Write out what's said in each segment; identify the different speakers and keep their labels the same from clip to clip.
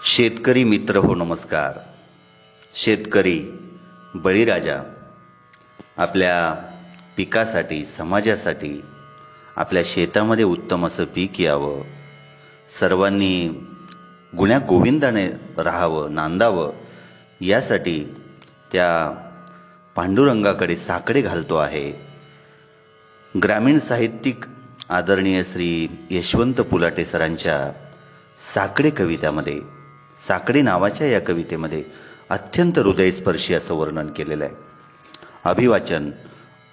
Speaker 1: शेतकरी मित्र हो नमस्कार. शेतकरी बळीराजा आपल्या पिकासाठी समाजासाठी आपल्या शेतामध्ये उत्तम असं पीक यावं. सर्वांनी गुण्या गोविंदाने राहावं नांदावं. यासाठी त्या पांडुरंगाकडे साकडे घालतो आहे. ग्रामीण साहित्यिक आदरणीय श्री यशवंत पुलाटे सरांच्या साकडे कवितामध्ये साकडे नावाच्या या कवितेमध्ये अत्यंत हृदयस्पर्शी असं वर्णन केलेलं आहे. अभिवाचन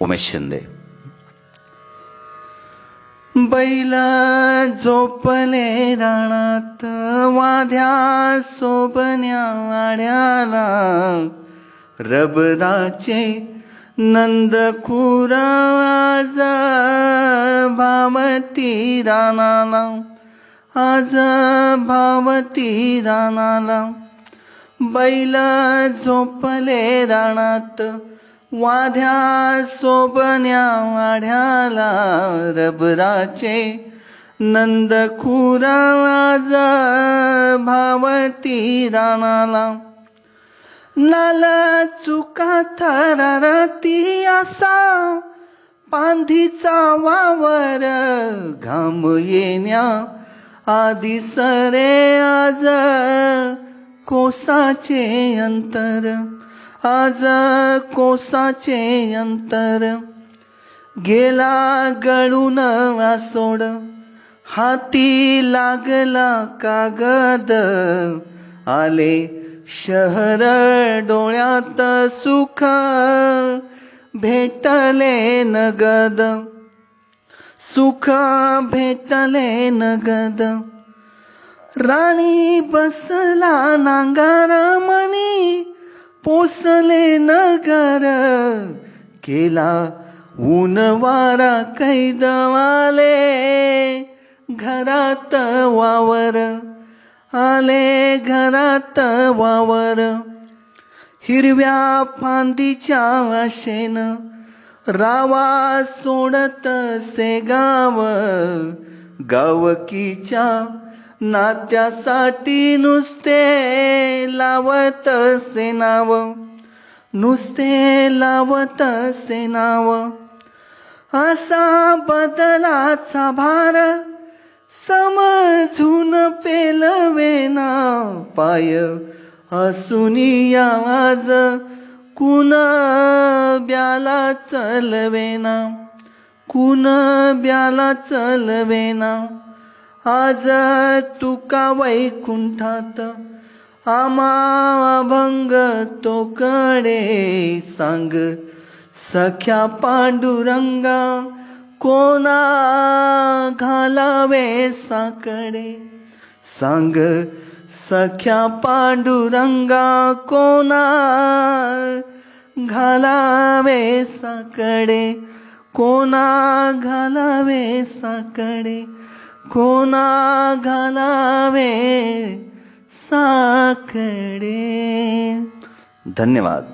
Speaker 1: उमेश शिंदे.
Speaker 2: बैल झोपले राणात वाध्या सोबण्या वाड्याला रबराचे नंद भामती भावती रानाला. आज भावती रानाला. बैल झोपले राणात वाध्या सोबण्या वाढ्याला रबराचे. नंद आज भावती राणाला लाल चुका थरारती असा. पांधीचा वावर घाम येण्या. आधी सरे आज कोसाचे अंतर आज कोसाचे अंतर. गेला गळून वासोड हाती लागला कागद. आले शहर डोळ्यात सुख भेटले नगद. सुख भेटले नगद. राणी बसला नांगार मनी पोसले नगर. केला ऊन वारा कैदवाले घरात वावर. आले घरात वावर. हिरव्या फांदीच्या वाशेनं रावा सोडत से गाव गावकीच्या नात्यासाठी नुसते लावत से नाव नुसते लावत से नाव. असा बदलाचा भार समजून पेलवेना पाय. असुनी आवाज ब्याला चलवेना कुण ब्याला चलवेना आज तुका वैकुंठात आमा भंग तो कडे सांग. सख्या पांडुरंगा कोणा घालावे साकडे? सांग. सख्या पांडुरंगा कोणा घालावे साकडे कोणा घालावे साकडे कोणा घालावे साकडे.
Speaker 1: धन्यवाद.